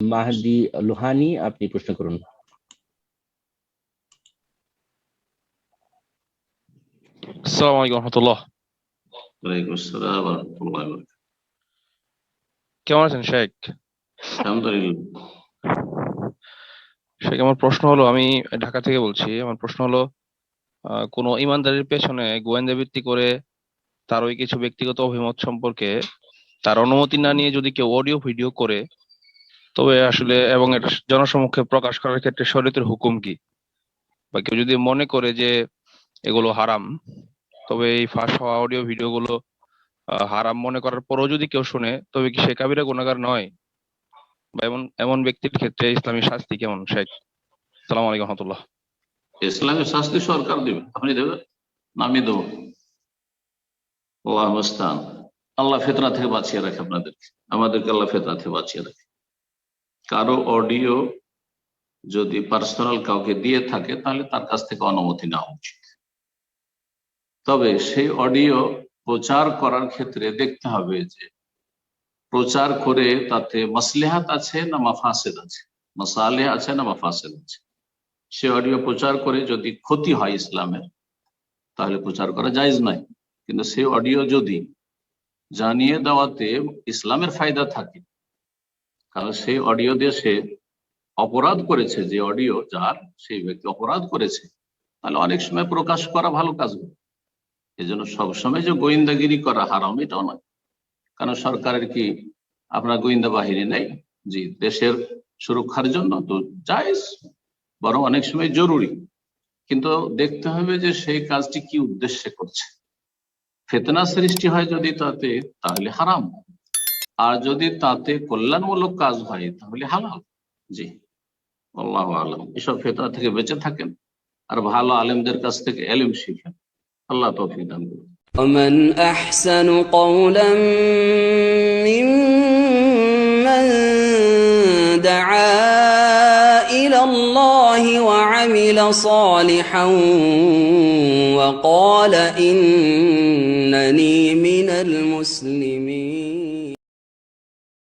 মাহদি লোহানি আপনি প্রশ্ন করুন। আসসালামু আলাইকুম রহমতুল্লাহ। ওয়ালাইকুম আসসালাম রাহমাতুল্লাহি ওয়া বারাকাতুহু। কেমন আছেন শেখ? আলহামদুলিল্লাহ। শেখ আমার প্রশ্ন হলো আমি ঢাকা থেকে বলছি আমার প্রশ্ন হলো আহ, কোনো ইমানদারির পেছনে গোয়েন্দা ভিত্তি করে তার ওই কিছু ব্যক্তিগত অভিমত সম্পর্কে তার অনুমতি না নিয়ে যদি কেউ অডিও ভিডিও করে তবে আসলে এবং এটা জনসমক্ষে প্রকাশ করার ক্ষেত্রে শরীয়তের হুকুম কি? বা কেউ যদি মনে করে যে এগুলো হারাম, তবে এই ফাঁস হওয়া অডিও ভিডিও গুলো হারাম মনে করার পরও যদি কেউ শুনে, তবে কি সে কাবিরা গুনাহগার নয়? বা এমন এমন ব্যক্তির ক্ষেত্রে ইসলামী শাস্তি কেমন, শেখ? সালাম আলাইকুম রহমতুল্লাহ। ইসলামের শাস্তি সরকার দেবে। আপনি দেবেন? না, আমি দেবো। আল্লাহ আল্লাহ ফেতনা থেকে বাঁচিয়ে রাখে আপনাদেরকে। আমাদেরকে আল্লাহ ফেতনা থেকে বাঁচিয়ে রাখে। কারও অডিও যদি পার্সোনাল কাউকে দিয়ে থাকে, তাহলে তার কাছ থেকে অনুমতি নেওয়া উচিত। তবে সেই অডিও প্রচার করার ক্ষেত্রে দেখতে হবে যে, প্রচার করে তাতে মাসলেহাত আছে না মাফাসেদ আছে? মাসালে আছে না মাফাসেদ আছে? সে অডিও প্রচার করে যদি ক্ষতি হয় ইসলামের, তাহলে প্রচার করা জায়জ নাই কিন্তু সে অডিও যদি জানিয়ে দেওয়াতে ইসলামের ফায়দা থাকে কারণ সেই অডিও দিয়ে সে অপরাধ করেছে, যে অডিও যার, সেই ব্যক্তি অপরাধ করেছে। তাহলে অনেক সময় প্রকাশ করা ভালো কাজ এই জন্য সবসময় যে গোয়েন্দাগিরি করা হারাম, এটাও নয়। কারণ সরকারের কি আপনার গোয়েন্দা বাহিনী নেই? জি, দেশের সুরক্ষার জন্য তো জায়েজ, বরং অনেক সময় জরুরি। কিন্তু দেখতে হবে যে সেই কাজটি কি উদ্দেশ্যে করছে। ফেতনা সৃষ্টি হয় যদি তাতে, তাহলে হারাম। আর যদি তাতে কল্যাণমূলক কাজ হয় তাহলে হালাল জি আল্লাহ আলম এসব ফেতনা থেকে বেঁচে থাকেন আর ভালো আলেমদের কাছ থেকে এলিম শিখেন আল্লাহ তৌফিক দান করুন ومن أحسن قولا ممن دعا إلى الله وعمل صالحا وقال إنني من المسلمين